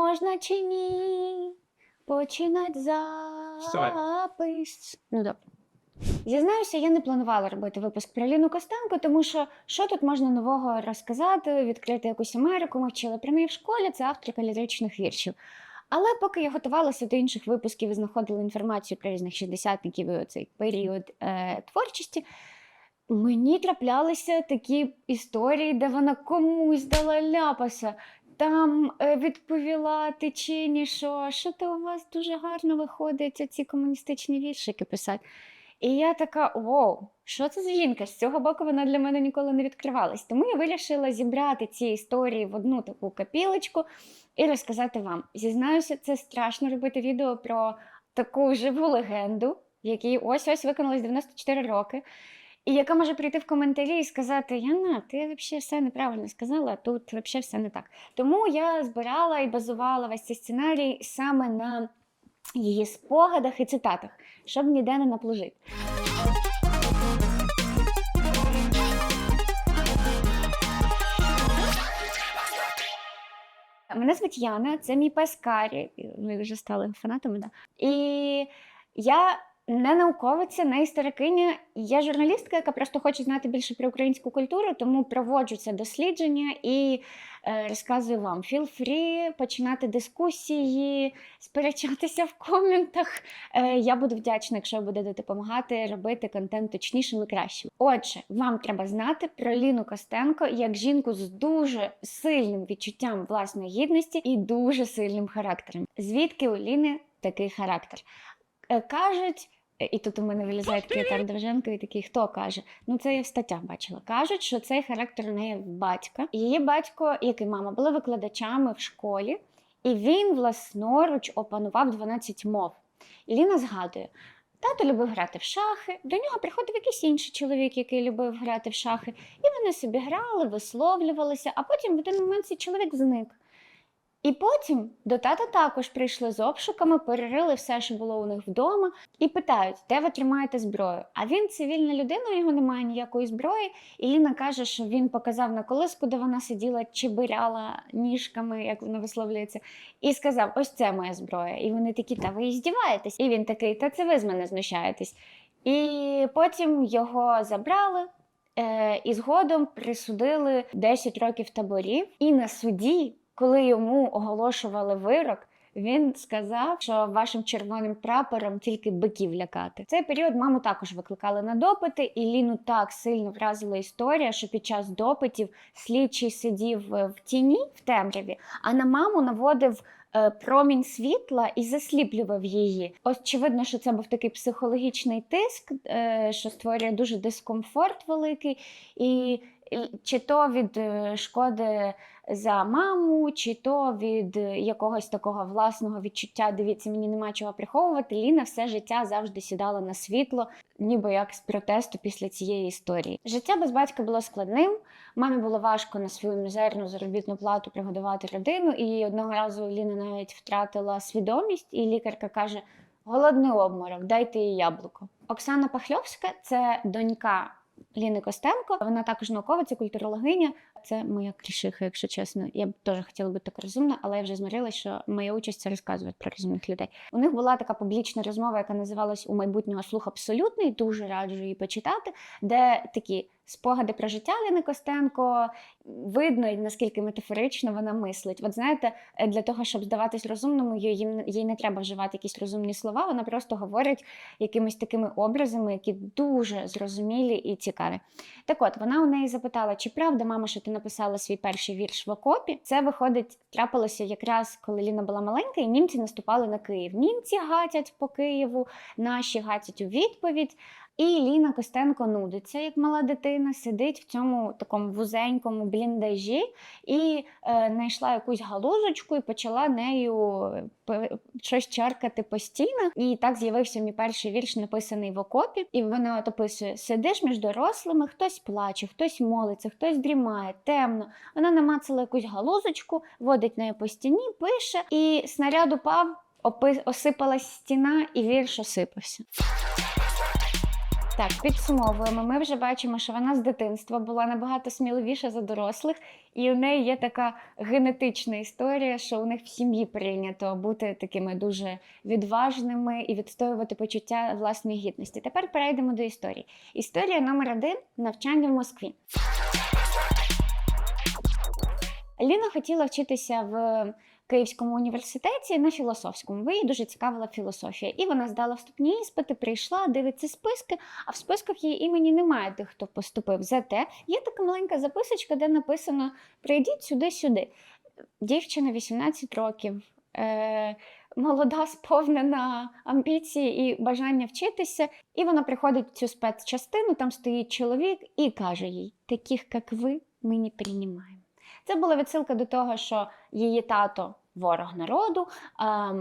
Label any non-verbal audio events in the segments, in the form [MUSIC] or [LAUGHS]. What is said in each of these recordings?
можна чи ні? Починать запис. Ну добре. Зізнаюся, я не планувала робити випуск про Ліну Костенко, тому що що тут можна нового розказати, відкрити якусь Америку. Ми вчили про неї в школі, це авторка ліричних віршів. Але поки я готувалася до інших випусків і знаходила інформацію про різних шістдесятників і цей період е, творчості, мені траплялися такі історії, де вона комусь дала ляпаса. Там е, відповіла тичині, що що то у вас дуже гарно виходить ці комуністичні віршики писати. І я така: вау, що це за жінка? З цього боку вона для мене ніколи не відкривалась. Тому я вирішила зібрати ці історії в одну таку капілочку і розказати вам. Зізнаюся, це страшно робити відео про таку живу легенду, якій ось-ось виконалось 94 роки. І яка може прийти в коментарі і сказати: Яна, ти взагалі все неправильно сказала, тут взагалі все не так. Тому я збирала і базувала весь цей сценарій саме на її спогадах і цитатах, щоб ніде не наплужити. Мене звуть Яна, це мій пес Карі. Ми вже стали фанатами. Да. І я не науковиця, не історикиня. Я журналістка, яка просто хоче знати більше про українську культуру, тому проводжу це дослідження і е, розказую вам. Feel free починати дискусії, сперечатися в коментах. Е, я буду вдячна, якщо будете допомагати робити контент точнішим і кращим. Отже, вам треба знати про Ліну Костенко як жінку з дуже сильним відчуттям власної гідності і дуже сильним характером. Звідки у Ліни такий характер? Е, Кажуть, і тут у мене вилізає такий Отар Довженко, і такий, хто каже? Ну, це я в статтях бачила. Кажуть, що цей характер у неї батька. Її батько, як і мама, були викладачами в школі, і він власноруч опанував 12 мов. І Ліна згадує. Тато любив грати в шахи, до нього приходив якийсь інший чоловік, який любив грати в шахи, і вони собі грали, висловлювалися, а потім в один момент цей чоловік зник. І потім до тата також прийшли з обшуками, перерили все, що було у них вдома, і питають, де ви тримаєте зброю. А він цивільна людина, у нього немає ніякої зброї. І Ліна каже, що він показав на колиску, де вона сиділа, чебиряла ніжками, як воно висловлюється, і сказав: Ось це моя зброя. І вони такі, та ви здіваєтесь. І він такий, та це ви з мене знущаєтесь. І потім його забрали. е, І згодом присудили 10 років таборів, і на суді коли йому оголошували вирок, він сказав, що вашим червоним прапором тільки биків лякати. В цей період маму також викликали на допити, і Ліну так сильно вразила історія, що під час допитів слідчий сидів е, в тіні в темряві, а на маму наводив. е, Промінь світла і засліплював її. Очевидно, що це був такий психологічний тиск, е, що створює дуже дискомфорт великий, і чи то від е, шкоди за маму, чи то від е, якогось такого власного відчуття, дивіться, мені нема чого приховувати. Ліна все життя завжди сідала на світло, ніби як з протесту після цієї історії. Життя без батька було складним. Мамі було важко на свою мізерну заробітну плату пригодувати родину. І одного разу Ліна навіть втратила свідомість, і лікарка каже: голодний обморок, дайте їй яблуко. Оксана Пахльовська це донька. Ліни Костенко, вона також науковиця, культурологиня. Це моя крішиха, якщо чесно. Я б теж хотіла бути така розумна, але я вже змирилася, що моя участь це розказувати про розумних людей. У них була така публічна розмова, яка називалась у майбутнього слух абсолютний. Дуже раджу її почитати, де такі спогади про життя Ліни Костенко видно, наскільки метафорично вона мислить. От знаєте, е, для того, щоб здаватись розумному, їй, їй не треба вживати якісь розумні слова. Вона просто говорить якимись такими образами, які дуже зрозумілі і цікаві. Так от вона у неї запитала, чи правда, мама, що ти написала свій перший вірш в окопі? Це виходить, трапилося якраз коли Ліна була маленька, і німці наступали на Київ. Німці гатять по Києву, наші гатять у відповідь. І Ліна Костенко нудиться, як мала дитина, сидить в цьому такому вузенькому бліндажі і е, знайшла якусь галузочку і почала нею е, п- щось чаркати по стінах. І так з'явився мій перший вірш, написаний в окопі. І вона от описує: сидиш між дорослими, хтось плаче, хтось молиться, хтось дрімає, темно. Вона намацала якусь галузочку, водить нею по стіні, пише, і снаряд упав, опи- осипалась стіна, і вірш осипався. Так, підсумовуємо. Ми вже бачимо, що вона з дитинства була набагато сміливіша за дорослих, і у неї є така генетична історія, що у них в сім'ї прийнято бути такими дуже відважними і відстоювати почуття власної гідності. Тепер перейдемо до історії. Історія номер один навчання в Москві. Ліна хотіла вчитися в Київському університеті на філософському. Ви її дуже цікавила філософія. І вона здала вступні іспити, прийшла, дивиться списки, а в списках її імені немає тих, хто поступив. Зате є така маленька записочка, де написано: прийдіть сюди-сюди. Дівчина 18 років. Е- Молода, сповнена амбіцій і бажання вчитися, і вона приходить в цю спецчастину, там стоїть чоловік і каже їй: таких, як ви, ми не приймаємо. Це була відсилка до того, що її тато ворог народу. А,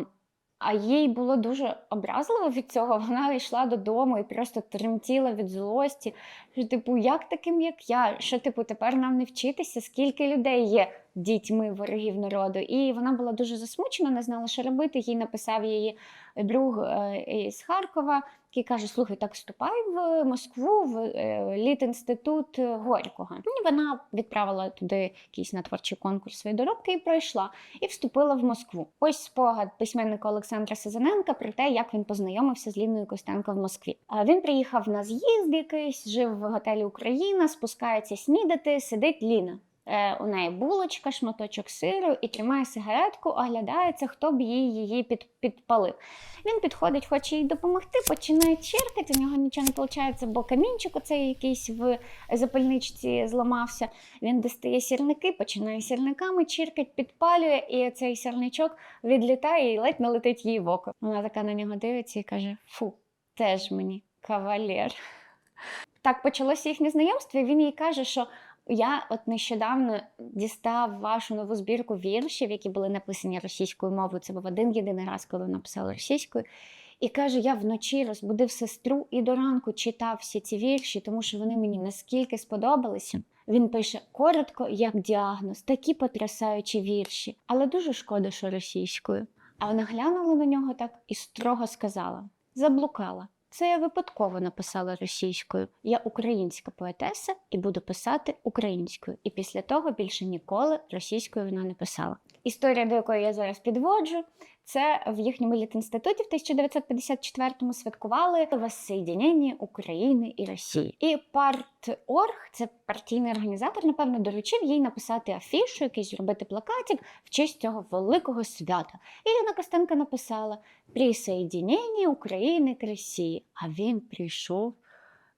а їй було дуже образливо від цього. [LAUGHS] Вона йшла додому і просто тремтіла від злості. Що, типу, як таким, як я? Що, типу, тепер нам не вчитися? Скільки людей є дітьми ворогів народу? І вона була дуже засмучена, не знала, що робити. Їй написав її друг е, з Харкова, який каже: Слухай, так вступай в Москву, в е, літінститут Горького. І вона відправила туди якийсь на творчий конкурс свої доробки і пройшла, і вступила в Москву. Ось спогад письменника Олександра Сазаненка про те, як він познайомився з Ліною Костенко в Москві. Він приїхав на з'їзд якийсь, жив в готелі Україна, спускається снідати, сидить Ліна. Е, У неї булочка, шматочок сиру і тримає сигаретку, оглядається, хто б їй її під, підпалив. Він підходить, хоче їй допомогти, починає черкати, у нього нічого не виходить, бо камінчик оцей якийсь в запальничці зламався. Він достає сірники, починає сірниками чиркать, підпалює, і цей сірничок відлітає і ледь не летить їй в око. Вона така на нього дивиться і каже: Фу, теж мені кавалер. Так почалося їхнє знайомство, і він їй каже, що я от нещодавно дістав вашу нову збірку віршів, які були написані російською мовою. Це був один єдиний раз, коли написала російською. І каже, я вночі розбудив сестру і до ранку читав всі ці вірші, тому що вони мені наскільки сподобалися. Він пише коротко, як діагноз, такі потрясаючі вірші, але дуже шкода, що російською. А вона глянула на нього так і строго сказала: заблукала. Це я випадково написала російською. Я українська поетеса і буду писати українською. І після того більше ніколи російською вона не писала. Історія, до якої я зараз підводжу, це в їхньому літінституті в 1954-му святкували воссоєдінення України і Росії. І парторг, це партійний організатор, напевно, доручив їй написати афішу, якийсь зробити плакатик в честь цього великого свята. І Ірина Костенко написала «Присоєдінення України к Росії. А він прийшов.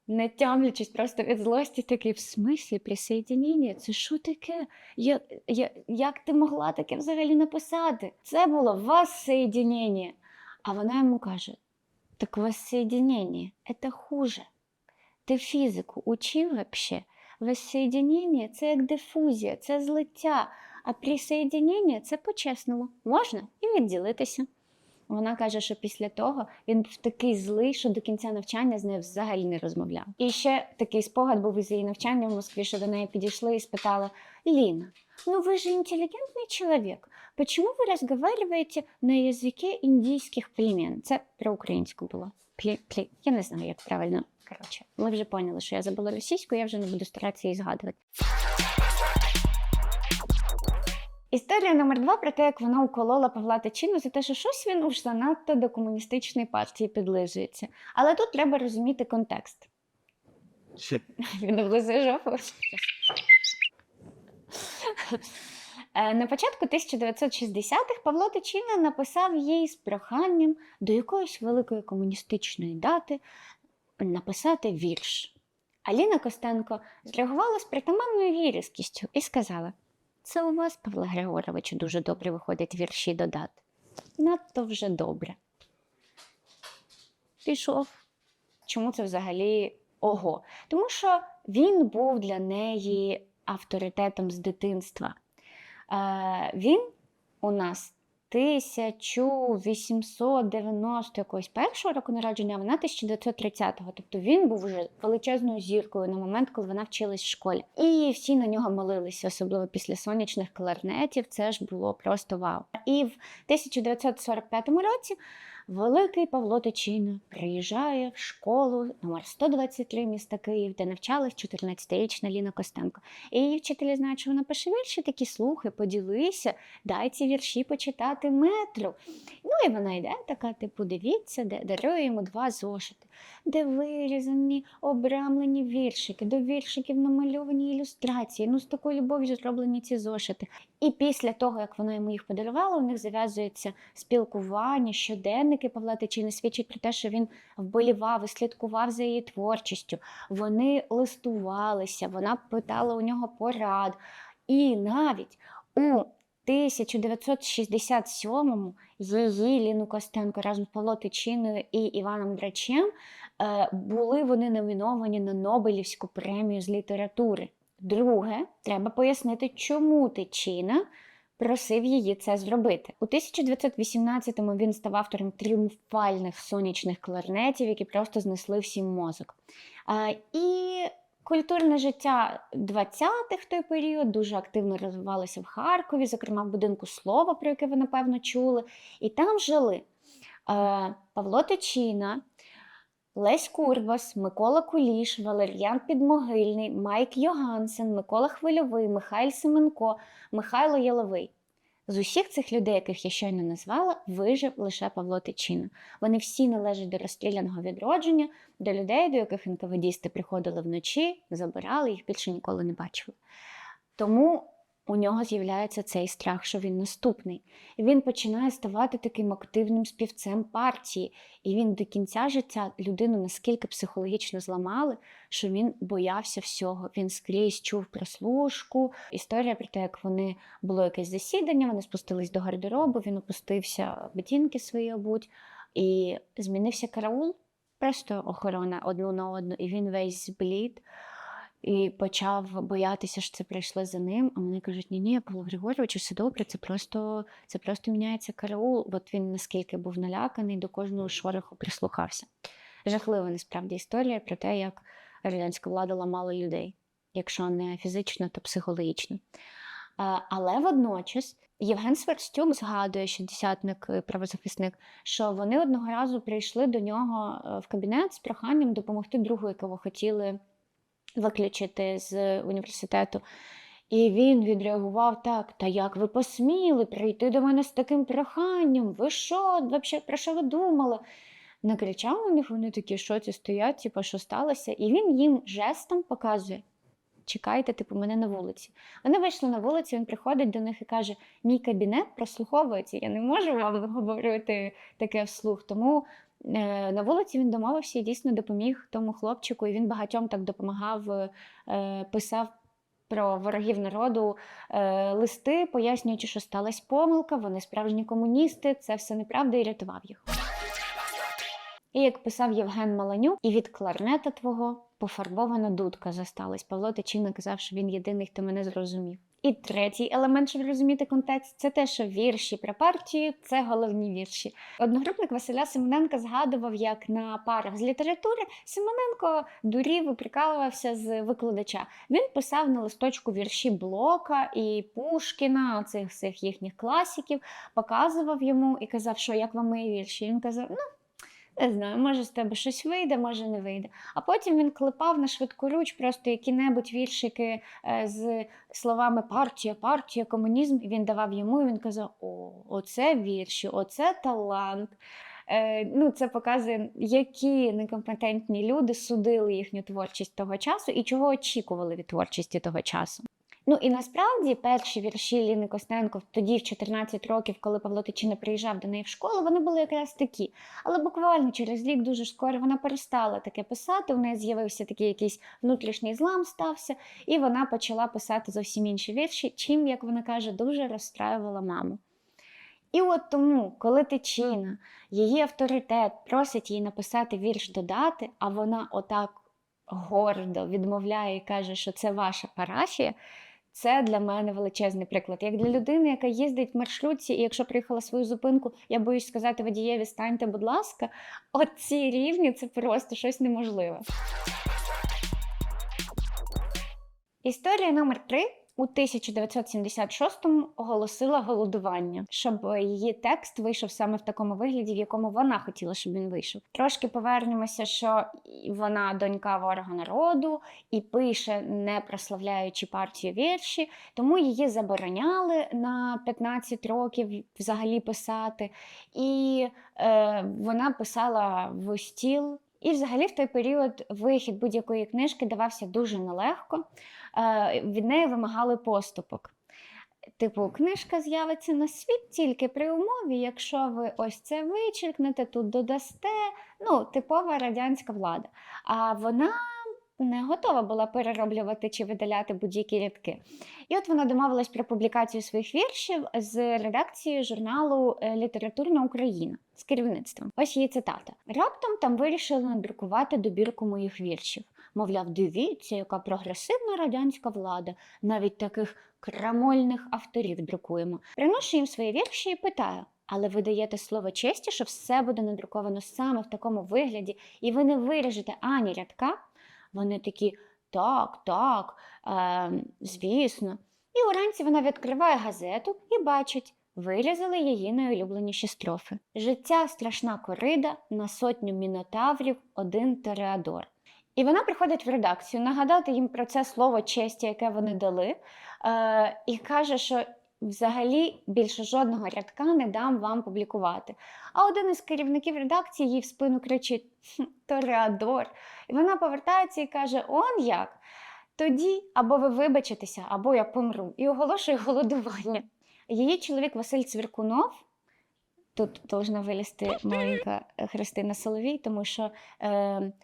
Не тямлячись просто від злості, такий в смислі присоєдінення? Це що таке? Я, я, як ти могла таке взагалі написати? Це було воссоєдінення. А вона йому каже: так воссоєдінення – це хуже. Ти фізику учив вообще? Воссоєдінення – це як дифузія, це злиття, а присоєдінення – це по-чесному. Можна і відділитися. Вона каже, що після того він був такий злий, що до кінця навчання з нею взагалі не розмовляв. І ще такий спогад був із її навчання в Москві, що до неї підійшли і спитали: Ліна, ну ви ж інтелігентний чоловік. Почему ви розмовляєте на язикі індійських племен? Це про українську було. Плі, плі. Я не знаю, як правильно. Коротше, ми вже поняли, що я забула російську, я вже не буду старатися її згадувати. Історія номер два про те, як вона уколола Павла Тичину за те, що щось він уж занадто до комуністичної партії підлизується. Але тут треба розуміти контекст. [LAUGHS] Він облизує жопу. Е, На початку 1960-х Павло Тичина написав їй з проханням до якоїсь великої комуністичної дати написати вірш. Аліна Костенко зреагувала з притаманною різкістю і сказала: Це у вас, Павло Григоровичу, дуже добре виходять вірші додат. Надто вже добре. Пішов. Чому це взагалі ого? Тому що він був для неї авторитетом з дитинства. Е, він у нас 1890 якогось першого року народження, а вона 1930-го. Тобто він був вже величезною зіркою на момент, коли вона вчилась в школі. І всі на нього молилися, особливо після сонячних кларнетів. Це ж було просто вау. І в 1945 році Великий Павло Тичина приїжджає в школу номер 123 міста Київ, де навчалась 14-річна Ліна Костенко. І її вчителі знають, що вона пише вірші, такі слухай, поділися, дай ці вірші почитати метру. Ну і вона йде така, типу, дивіться, де дарує йому два зошити, де вирізані, обрамлені віршики, до віршиків намальовані ілюстрації. Ну, з такою любов'ю зроблені ці зошити. І після того, як вона йому їх подарувала, у них зав'язується спілкування, щоденники Павла Тичини свідчать про те, що він вболівав і слідкував за її творчістю. Вони листувалися, вона питала у нього порад. І навіть у 1967-му її Ліну Костенко разом з Павло Тичиною і Іваном Драчем е, були вони номіновані на Нобелівську премію з літератури. Друге, треба пояснити, чому Тичина просив її це зробити. У 1918-му він став автором тріумфальних сонячних кларнетів, які просто знесли всім мозок. Е, І Культурне життя 20-х в той період дуже активно розвивалося в Харкові, зокрема в будинку слова, про яке ви напевно чули. І там жили Павло Тичина, Лесь Курбас, Микола Куліш, Валер'ян Підмогильний, Майк Йогансен, Микола Хвильовий, Михайль Семенко, Михайло Яловий. З усіх цих людей, яких я щойно назвала, вижив лише Павло Тичина. Вони всі належать до розстріляного відродження, до людей, до яких НКВДісти приходили вночі, забирали, їх більше ніколи не бачили. Тому у нього з'являється цей страх, що він наступний. І він починає ставати таким активним співцем партії. І він до кінця життя людину наскільки психологічно зламали, що він боявся всього. Він скрізь чув прослушку. Історія про те, як вони було якесь засідання, вони спустились до гардеробу, він опустився, ботинки свої обуть, і змінився караул, просто охорона одну на одну, і він весь зблід. І почав боятися, що це прийшли за ним. А вони кажуть, ні, ні, Павло Григорович, все добре, це просто це просто міняється караул. От він наскільки був наляканий, до кожного шороху прислухався. Жахлива насправді історія про те, як радянська влада ламала людей, якщо не фізично, то психологічно. Але водночас Євген Сверстюк згадує, шістдесятник правозахисник, що вони одного разу прийшли до нього е, в кабінет з проханням допомогти другу, якого хотіли виключити з університету. І він відреагував так: та як ви посміли прийти до мене з таким проханням? Ви що? Взагалі, про що ви думали? Накричав у них, вони такі, що ці стоять, типу, що сталося? І він їм жестом показує: чекайте, типу, мене на вулиці. Вони вийшли на вулицю, він приходить до них і каже: Мій кабінет прослуховується, я не можу вам говорити таке вслух. Тому на вулиці він домовився і дійсно допоміг тому хлопчику, і він багатьом так допомагав, е, писав про ворогів народу е, листи, пояснюючи, що сталася помилка, вони справжні комуністи, це все неправда і рятував їх. І як писав Євген Маланюк, і від кларнета твого пофарбована дудка засталась. Павло Тичина казав, що він єдиний, хто мене зрозумів. І третій елемент, щоб розуміти контекст, це те, що вірші про партію це головні вірші. Одногрупник Василя Семененка згадував, як на парах з літератури Семененко дурів і прикалувався з викладача. Він писав на листочку вірші Блока і Пушкіна, оцих всіх їхніх класиків, показував йому і казав, що як вам мої вірші. Він казав, ну. Не знаю, може з тебе щось вийде, може не вийде. А потім він клепав на швидку руч просто які-небудь віршики е, з словами партія, партія, комунізм. І він давав йому, і він казав: О, оце вірші, оце талант. Е, ну, Це показує, які некомпетентні люди судили їхню творчість того часу і чого очікували від творчості того часу. Ну і насправді перші вірші Ліни Костенко тоді, в 14 років, коли Павло Тичина приїжджав до неї в школу, вони були якраз такі. Але буквально через рік дуже скоро вона перестала таке писати. У неї з'явився такий якийсь внутрішній злам стався, і вона почала писати зовсім інші вірші, чим, як вона каже, дуже розстраювала маму. І от тому, коли Тичина, її авторитет просить їй написати вірш додати, а вона отак гордо відмовляє і каже, що це ваша парафія. Це для мене величезний приклад. Як для людини, яка їздить в маршрутці, і якщо приїхала свою зупинку, я боюсь сказати водієві, станьте, будь ласка, [LAUGHS] от ці рівні це просто щось неможливе. Історія номер три. У у 1976-му оголосила голодування, щоб її текст вийшов саме в такому вигляді, в якому вона хотіла, щоб він вийшов. Трошки повернемося, що вона донька ворога народу і пише, не прославляючи партію вірші, тому її забороняли на 15 років взагалі писати. І е, вона писала в стіл. І, взагалі, в той період вихід будь-якої книжки давався дуже нелегко. Е, від неї вимагали поступок. Типу, книжка з'явиться на світ тільки при умові, якщо ви ось це вичеркнете, тут додасте. Ну, типова радянська влада. А вона не готова була перероблювати чи видаляти будь-які рядки. І от вона домовилась про публікацію своїх віршів з редакцією журналу е, Літературна Україна з керівництвом. Ось її цитата. Раптом там вирішили надрукувати добірку моїх віршів. Мовляв, дивіться, яка прогресивна радянська влада, навіть таких крамольних авторів друкуємо. Приношу їм свої вірші і питаю. Але ви даєте слово честі, що все буде надруковано саме в такому вигляді, і ви не виріжете ані рядка. Вони такі так, так, е, звісно. І уранці вона відкриває газету і бачить, вирізали її найулюбленіші строфи. Життя страшна корида на сотню мінотаврів, один Тореадор. І вона приходить в редакцію нагадати їм про це слово честі, яке вони дали, е, і каже, що взагалі більше жодного рядка не дам вам публікувати. А один із керівників редакції їй в спину кричить Тореадор. І вона повертається і каже: Он як? Тоді або ви вибачитеся, або я помру, і оголошує голодування. Її чоловік Василь Цвіркунов. Тут повинна вилізти маленька Христина Соловій, тому що е,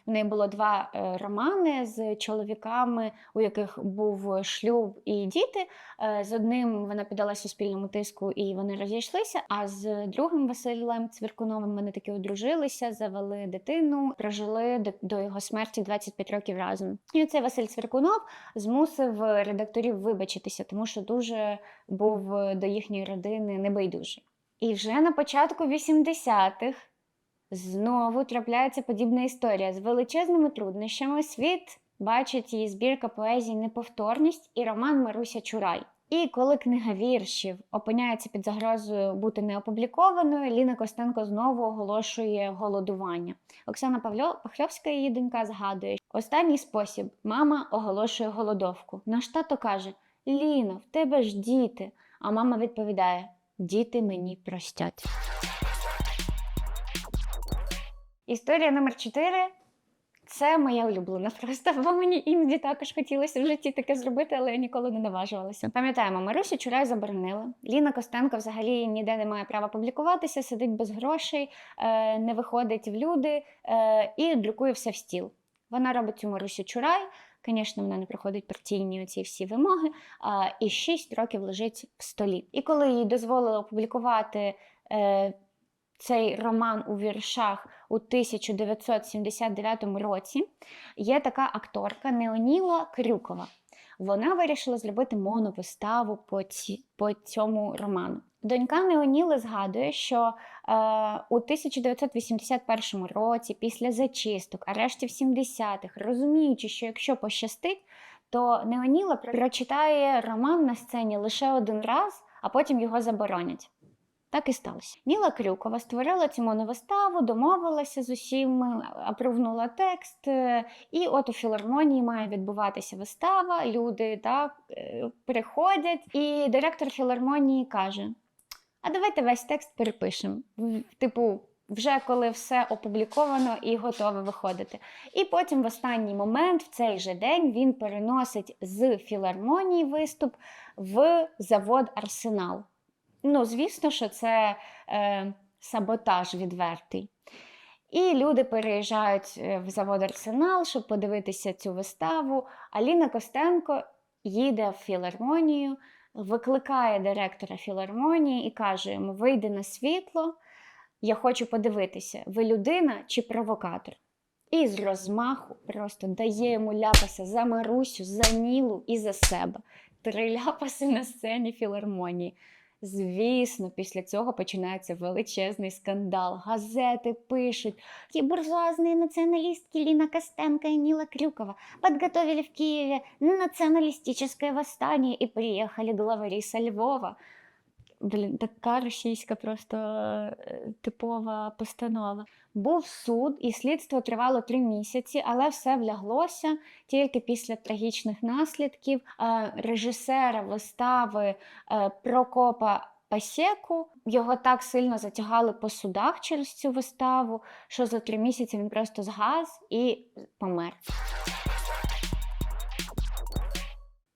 в неї було два е, романи з чоловіками, у яких був шлюб і діти. Е, з одним вона піддала суспільному тиску і вони розійшлися. А з другим Василем Цвіркуновим вони таки одружилися, завели дитину, прожили до, до його смерті 25 років разом. І цей Василь Цвіркунов змусив редакторів вибачитися, тому що дуже був до їхньої родини небайдужий. І вже на початку 80-х знову трапляється подібна історія з величезними труднощами. Світ бачить її збірка поезії Неповторність і роман Маруся Чурай. І коли книга віршів опиняється під загрозою бути неопублікованою, Ліна Костенко знову оголошує голодування. Оксана Павло Пахльовська, її донька, згадує, останній спосіб мама оголошує голодовку. Наш тато каже: Ліно, в тебе ж діти. А мама відповідає: Діти мені простять. Історія номер 4 це моя улюблена просто, бо мені іноді також хотілося в житті таке зробити, але я ніколи не наважувалася. Пам'ятаємо, Марусю Чурай заборонили. Ліна Костенко взагалі ніде не має права публікуватися, сидить без грошей, е, не виходить в люди е, і друкує все в стіл. Вона робить цю Марусю Чурай. Звісно, вона не проходить партійні оці всі вимоги, а, і 6 років лежить в столі. І коли їй дозволили опублікувати е, цей роман у віршах у 1979 році, є така акторка Неоніла Крюкова. Вона вирішила зробити моновиставу по, ці, по цьому роману. Донька Неоніли згадує, що е, у 1981 році, після зачисток, арештів 70-х, розуміючи, що якщо пощастить, то Неоніла прочитає роман на сцені лише один раз, а потім його заборонять. Так і сталося. Ніла Крюкова створила цю моновиставу, домовилася з усім, апровнула текст. е, І от у філармонії має відбуватися вистава. Люди так е, приходять, і директор філармонії каже: А давайте весь текст перепишемо. Типу, вже коли все опубліковано і готове виходити. І потім в останній момент, в цей же день, він переносить з філармонії виступ в завод Арсенал. Ну, звісно, що це е, саботаж відвертий. І люди переїжджають е, в завод Арсенал, щоб подивитися цю виставу. Аліна Костенко їде в філармонію, викликає директора філармонії і каже йому: вийди на світло, я хочу подивитися, ви людина чи провокатор. І з розмаху просто дає йому ляпаса за Марусю, за Нілу і за себе. Три ляпаси на сцені філармонії. Звісно, після цього починається величезний скандал. Газети пишуть, ті буржуазні націоналістки Ліна Костенко і Ніла Крюкова підготовили в Києві націоналістичне восстание і приїхали главарі со Львова. Блін, така російська просто е, типова постанова. Був суд, і слідство тривало три місяці, але все вляглося тільки після трагічних наслідків е, режисера вистави е, Прокопа Пасєку. Його так сильно затягали по судах через цю виставу, що за три місяці він просто згас і помер.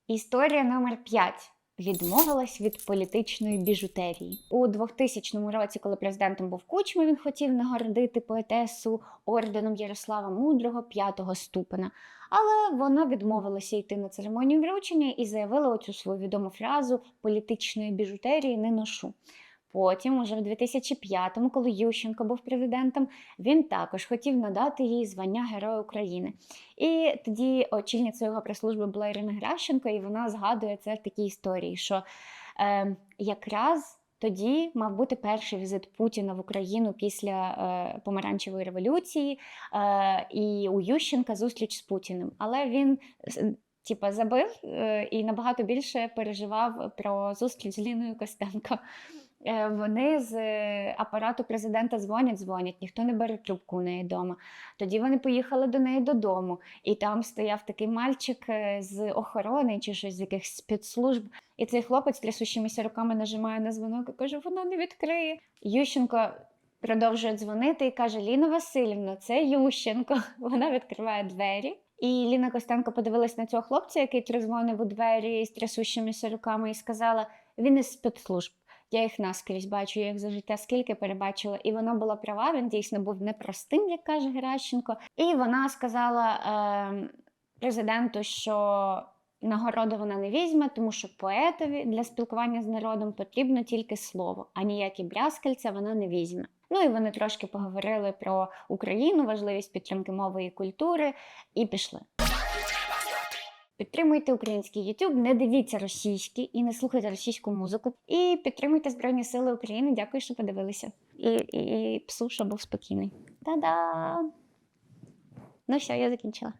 Історія номер 5. Відмовилась від політичної біжутерії у 2000 році, коли президентом був Кучма, він хотів нагородити поетесу орденом Ярослава Мудрого п'ятого ступеня. Але вона відмовилася йти на церемонію вручення і заявила оцю свою відому фразу політичної біжутерії не ношу. Потім, уже в 2005-му, коли Ющенко був президентом, він також хотів надати їй звання Героя України. І тоді очільницею його прес-служби була Ірина Гращенко, і вона згадує це в такій історії, що е, якраз тоді мав бути перший візит Путіна в Україну після е, помаранчевої революції, е, і у Ющенка зустріч з Путіним. Але він типа забив е, і набагато більше переживав про зустріч з Ліною Костенко. Е, Вони з е, апарату президента дзвонять, дзвонять, ніхто не бере трубку у неї вдома. Тоді вони поїхали до неї додому, і там стояв такий мальчик е, з охорони чи щось з якихось спецслужб. І цей хлопець трясущимися руками нажимає на дзвонок і каже: вона не відкриє. Ющенко продовжує дзвонити і каже: Ліна Васильівна, це Ющенко. [LAUGHS] Вона відкриває двері. І Ліна Костенко подивилась на цього хлопця, який тризвонив у двері з трясущимися руками, і сказала: він із спецслужб. Я їх наскрізь бачу, я їх за життя скільки перебачила. І вона була права, він дійсно був непростим, як каже Геращенко. І вона сказала е, президенту, що нагороду вона не візьме, тому що поетові для спілкування з народом потрібно тільки слово, а ніякі брязкальця вона не візьме. Ну і вони трошки поговорили про Україну, важливість підтримки мови і культури, і пішли. Підтримуйте український YouTube, не дивіться російський і не слухайте російську музику. І підтримуйте Збройні Сили України. Дякую, що подивилися. І, і, і псу, щоб був спокійний. Та-да! Ну все, я закінчила.